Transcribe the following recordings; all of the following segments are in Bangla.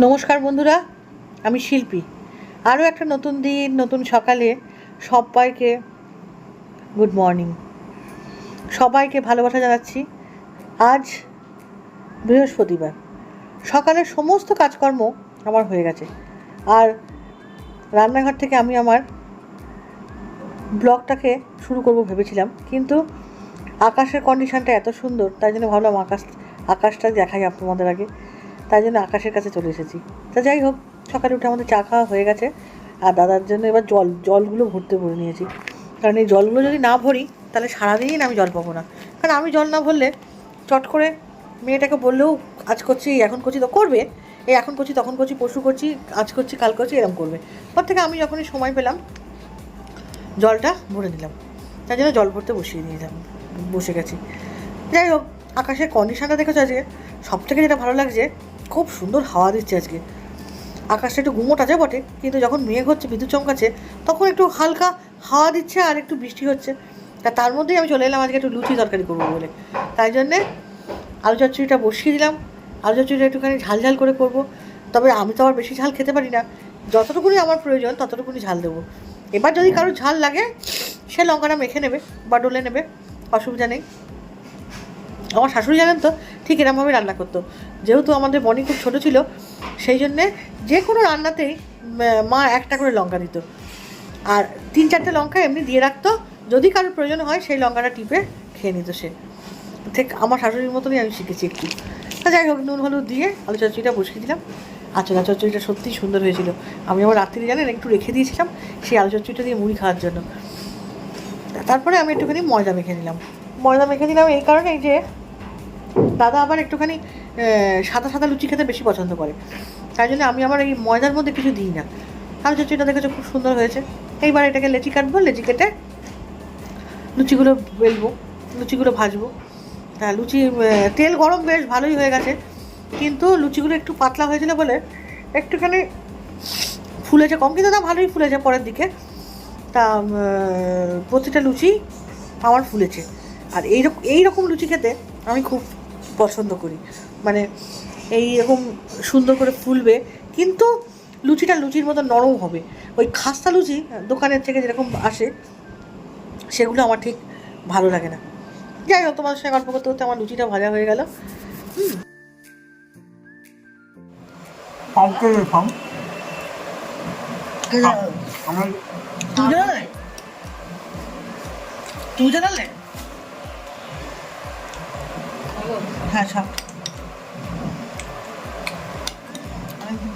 নমস্কার বন্ধুরা, আমি শিল্পী। আরও একটা নতুন দিন, নতুন সকালে সবাইকে গুড মর্নিং সবাইকে ভালোবাসা জানাচ্ছি। আজ বৃহস্পতিবার। সকালের সমস্ত কাজকর্ম আমার হয়ে গেছে। আর রান্নাঘর থেকে আমি আমার ব্লগটাকে শুরু করব ভেবেছিলাম। কিন্তু আকাশের কন্ডিশনটা এত সুন্দর, তাই জন্য ভাবলাম আকাশ, আকাশটা দেখাই আপনাদের আগে। তাই জন্য আকাশের কাছে চলে এসেছি। তা যাই হোক, সকালে উঠে আমাদের চা খাওয়া হয়ে গেছে। আর দাদার জন্য এবার জল, জলগুলো ভরতে ভরে নিয়েছি। কারণ এই জলগুলো যদি না ভরি, তাহলে সারাদিন আমি জল পাবো না। কারণ আমি জল না ভরলে চট করে মেয়েটাকে বললেও, আজ করছি, এখন করছি, তো করবে। এই এখন করছি, তখন করছি পশু করছি, আজ করছি, কাল করছি এরকম করবে। পর থেকে আমি যখনই সময় পেলাম, জলটা ভরে নিলাম। তাই জন্য জল ভরতে বসিয়ে দিয়েছিলাম, বসে গেছি। যাই হোক, আকাশের কন্ডিশনটা দেখেছ আজকে? সব থেকে যেটা ভালো লাগছে খুব সুন্দর হাওয়া দিচ্ছে আজকে। আকাশটা একটু গুমোট আছে বটে, কিন্তু যখন মেঘ হচ্ছে, বিদ্যুৎ চমকাচ্ছে, তখন একটু হালকা হাওয়া দিচ্ছে আর একটু বৃষ্টি হচ্ছে। তা তার মধ্যেই আমি চলে এলাম আজকে একটু লুচি তরকারি করব বলে। তাই জন্যে আলু চচ্চড়িটা বসিয়ে দিলাম। আলু চচ্চড়িটা একটুখানি ঝাল ঝাল করে করব। তবে আমি তো আবার বেশি ঝাল খেতে পারি না। যতটুকুনি আমার প্রয়োজন, ততটুকুনি ঝাল দেবো। এবার যদি কারও ঝাল লাগে, সে লঙ্কাটা মেখে নেবে বা ডলে নেবে, অসুবিধা নেই। আমার শাশুড়ি জানেন তো ঠিক এরমভাবে রান্না করতো। যেহেতু আমাদের বনি খুব ছোটো ছিল, সেই জন্যে যে কোনো রান্নাতেই মা একটা করে লঙ্কা দিত। আর তিন চারটে লঙ্কা এমনি দিয়ে রাখতো, যদি কারোর প্রয়োজন হয় সেই লঙ্কাটা টিপে খেয়ে নিত সে। ঠিক আমার শাশুড়ির মতনই আমি শিখেছি একটু। তা যাই হোক, নুন, হলুদ দিয়ে আলু চচ্চড়িটা বসিয়ে দিলাম। আচ্ছা আলু চচ্চড়িটা সত্যিই সুন্দর হয়েছিল। আমি আমার রাত্রি জানেন, একটু রেখে দিয়েছিলাম সেই আলু চচ্চড়িটা দিয়ে মুড়ি খাওয়ার জন্য। তারপরে আমি একটুখানি ময়দা মেখে নিলাম। ময়দা মেখে দিলাম এই কারণেই যে দাদা আবার একটুখানি সাদা সাদা লুচি খেতে বেশি পছন্দ করে। তাই জন্য আমি আমার এই ময়দার মধ্যে কিছু দিই না। আলু এটা দেখেছ খুব সুন্দর হয়েছে। এইবার এটাকে লেচি কাটবো, লেচি কেটে লুচিগুলো বেলবো, লুচিগুলো ভাজবো। হ্যাঁ লুচি তেল গরম বেশ ভালোই হয়ে গেছে। কিন্তু লুচিগুলো একটু পাতলা হয়েছিল বলে একটুখানি ফুলেছে কম, কিন্তু না ভালোই ফুলেছে পরের দিকে। তা প্রতিটা লুচি আমার ফুলেছে। আর এইরকম এইরকম লুচি খেতে আমি খুব পছন্দ করি। মানে এইরকম সুন্দর করে ফুলবে কিন্তু লুচিটা লুচির মতো নরম হবে। ওই খাস্তা লুচি দোকানের থেকে যেরকম আসে সেগুলো আমার ঠিক ভালো লাগে না। যাই হোক তোমার সঙ্গে গল্প করতে করতে আমার লুচিটা ভাজা হয়ে গেল। আমার তুই জানালে? হ্যাঁ সব অনেকদিন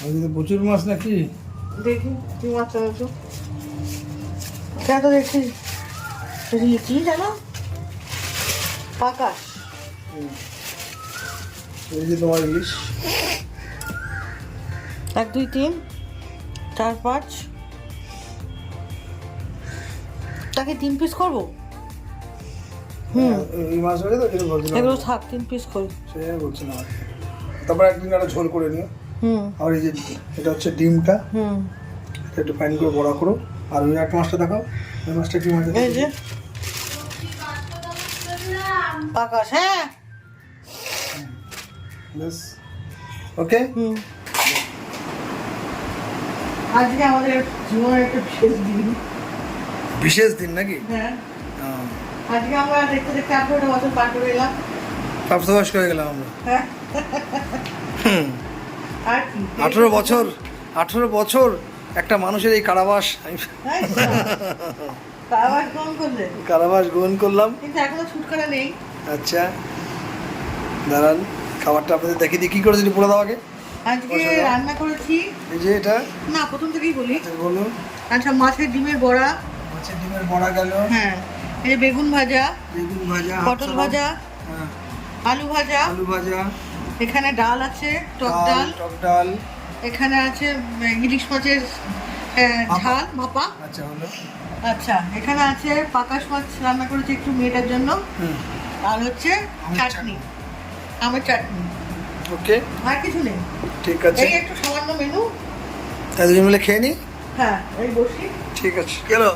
আজকে তো প্রচুর মাছ নাকি? দেখি তুই মাছ চালাচ্ছ কেন তো দেখি কি জানো? আকাশ এই যে তোমার ইলিশ। এক দুই তিন। চার পাঁচ। তাকে তিন পিস করব? হুম। এই মাছ হয়ে তো যেটা বলছিলাম এগুলো থাক তিন পিস করি। সেটাই বলছিলাম। তারপর একদিন একটা ঝোল করে নিও। হুম। আর এই যে এটা হচ্ছে ডিমটা। হুম। এটা একটু ফাইন করে বড়া করো। আর ওই একটা মাছটা দেখাও। ওই মাছটা কি মাছ এই যে। আকাশ হ্যাঁ। বেশ। ওকে হুম। আজকে আমাদের জীবনের একটা বিশেষ দিন। বিশেষ দিন নাকি? হ্যাঁ। আজকে আমরা দেখতে দেখতে আঠারোটা বছর পার করে এলাম। প্রাপ্তবয়স্ক হয়ে গেলাম আমরা। হ্যাঁ। আর কি। আঠেরো বছর আঠেরো বছর একটা মানুষের এই কারাবাস। আমি হ্যাঁ, করলে। কারাবাস গ্রহণ করলাম। কিন্তু এখনও ছুটকারা নেই। আচ্ছা। দাঁড়ান খাবারটা আপনাদের দেখিয়ে দিই। কী করে দিলি পুরো দাওয়াকে আজকে রান্না করেছি। এই যে এটা? না প্রথম থেকেই বলি। বলুন। আচ্ছা মাছের ডিমের বড়া। মাছের ডিমের বড়া গেল। হ্যাঁ এই যে বেগুন ভাজা বেগুন ভাজা পটল ভাজা হ্যাঁ, আলু ভাজা। আলু ভাজা। এখানে ডাল আছে টক ডাল টক ডাল। এখানে আছে ইলিশ মাছের ভাপা। ঝাল মাপা। আচ্ছা হলো। আচ্ছা এখানে আছে পাকাশ মাছ রান্না করেছি একটু মেয়েটার জন্য। আর হচ্ছে চাটনি। আমের চাটনি। ওকে? আর কিছু নেই। ঠিক আছে। এই একটু সামান্য মেনু তাই দুজন মিলে খেয়ে নি? হ্যাঁ এই বসি। ঠিক আছে। গেল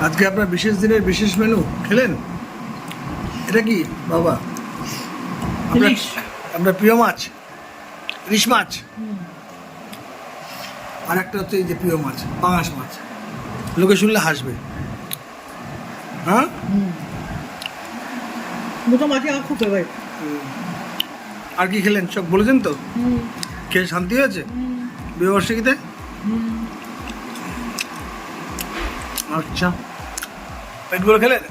আজকে আপনার বিশেষ দিনের বিশেষ মেনু খেলেন? এটা কি? বাবা। আপনার- আপনার প্রিয় মাছ? ইলিশ মাছ? আর একটা হচ্ছে এই যে প্রিয় মাছ পাঙাশ মাছ। লোকে শুনলে হাসবে। হ্যাঁ? দুটো মাছই আমার খুব ফেভারিট আর কি খেলেন? সব বলেছেন তো? খেয়ে শান্তি হয়েছে? বিবার্ষিকীতে আচ্ছা। পেটগুলো খেলেন?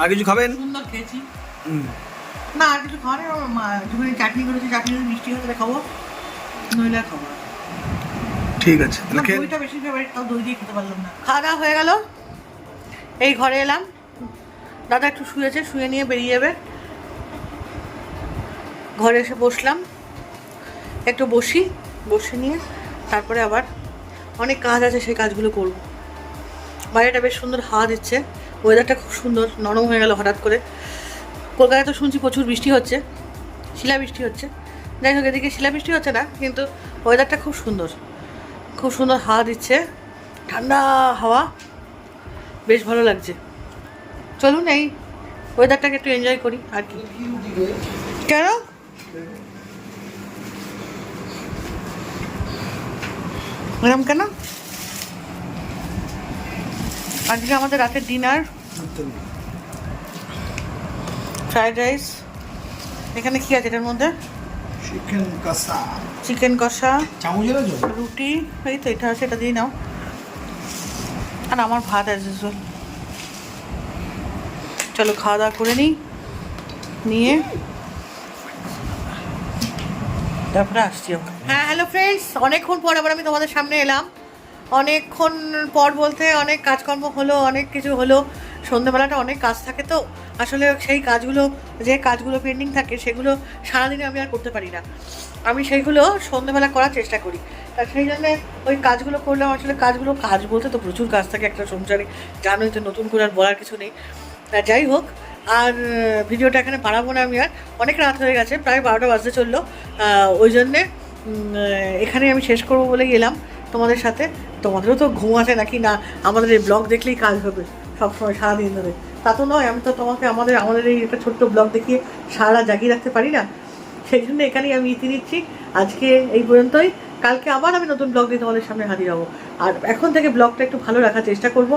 আর কিছু খাবেন? সুন্দর খেয়েছি। না আর কিছু খাওয়া নেই মা একটুখানি চাটনি করেছি চাটনি মিষ্টি হতে খাব। নইলে খাব ঠিক আছে দইটা বেশি তাও দই দিয়ে খেতে পারলাম না। খাওয়া দাওয়া হয়ে গেল। এই ঘরে এলাম। দাদা একটু শুয়েছে শুয়ে নিয়ে বেরিয়ে যাবে। ঘরে এসে বসলাম। একটু বসি বসে নিয়ে তারপরে আবার অনেক কাজ আছে সেই কাজগুলো করব। বাইরেটা বেশ সুন্দর হাওয়া দিচ্ছে ওয়েদারটা খুব সুন্দর নরম হয়ে গেল হঠাৎ করে। কলকাতায় তো শুনছি প্রচুর বৃষ্টি হচ্ছে শিলা বৃষ্টি হচ্ছে। যাই হোক এদিকে শিলা বৃষ্টি হচ্ছে না কিন্তু ওয়েদারটা খুব সুন্দর। খুব সুন্দর হাওয়া দিচ্ছে ঠান্ডা হাওয়া বেশ ভালো লাগছে। চলুন এই ওয়েদারটাকে একটু এনজয় করি আর কি। কেন? এরকম কেন? আজকে আমাদের রাতের ডিনার ফ্রাইড রাইস এখানে কি আছে এটার মধ্যে? চিকেন কষা। চিকেন কষা। রুটি। এই তো এটা আছে এটা দিয়ে নাও। আর আমার ভাত ইউজুয়াল চলো খাওয়া দাওয়া করে নিই। নিয়ে তারপরে আসছি হ্যাঁ হ্যালো ফ্রেন্ডস অনেকক্ষণ পর আবার আমি তোমাদের সামনে এলাম। অনেকক্ষণ পর বলতে অনেক কাজকর্ম হলো, অনেক কিছু হলো সন্ধ্যেবেলাটা অনেক কাজ থাকে তো, আসলে সেই কাজগুলো, যে কাজগুলো পেন্ডিং থাকে সেগুলো সারাদিনে আমি আর করতে পারি না। আমি সেইগুলো সন্ধ্যেবেলা করার চেষ্টা করি। তা সেই জন্যে ওই কাজগুলো করলাম, আসলে কাজগুলো কাজ বলতে তো প্রচুর কাজ থাকে একটা সংসারে। জানোই তো নতুন করে আর বলার কিছু নেই। তা যাই হোক আর ভিডিওটা এখানে বাড়াবো না আমি আর। অনেক রাত হয়ে গেছে, প্রায় বারোটা বাজতে চলল। ওই জন্যে এখানে আমি শেষ করব বলে গেলাম তোমাদের সাথে। তোমাদেরও তো ঘুম আসে নাকি? না, আমাদের এই ব্লগ দেখলেই কাজ হবে সবসময়, সারাদিন ধরে। তা তো নয়, আমি তো তোমাকে আমাদের আমাদের এই একটা ছোট্ট ব্লগ দেখিয়ে সারা জাগিয়ে রাখতে পারি না। সেই জন্য এখানেই আমি ইতি নিচ্ছি আজকে এই পর্যন্তই। কালকে আবার আমি নতুন ব্লগ দিয়ে তোমাদের সামনে হাজির হব। আর এখন থেকে ব্লগটা একটু ভালো রাখার চেষ্টা করব।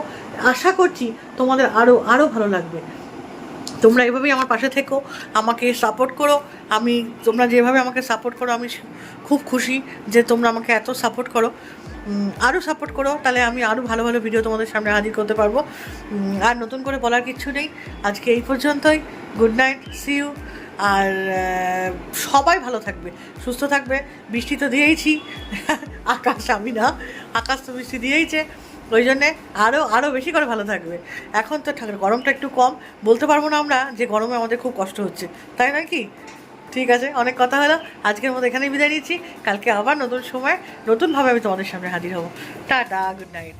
আশা করছি তোমাদের আরও আরও ভালো লাগবে। তোমরা এভাবেই আমার পাশে থেকো, আমাকে সাপোর্ট করো। আমি, তোমরা যেভাবে আমাকে সাপোর্ট করো, আমি খুব খুশি যে তোমরা আমাকে এত সাপোর্ট করো। আরও সাপোর্ট করো, তাহলে আমি আরও ভালো ভালো ভিডিও তোমাদের সামনে হাজির করতে পারব। আর নতুন করে বলার কিচ্ছু নেই। আজকে এই পর্যন্তই। গুড নাইট সি ইউ আর সবাই ভালো থাকবে, সুস্থ থাকবে। বৃষ্টি তো দিয়েইছি। আকাশ আমি না, আকাশ তো বৃষ্টি দিয়েইছে। ওই জন্যে আরও আরও বেশি করে ভালো থাকবে। এখন তো ঠাকুর, গরমটা একটু কম। বলতে পারব না আমরা যে গরমে আমাদের খুব কষ্ট হচ্ছে। তাই না কি? ঠিক আছে, অনেক কথা হলো। আজকের মতো এখানেই বিদায় নিচ্ছি। কালকে আবার নতুন সময় নতুনভাবে আমি তোমাদের সামনে হাজির হব। Tata good night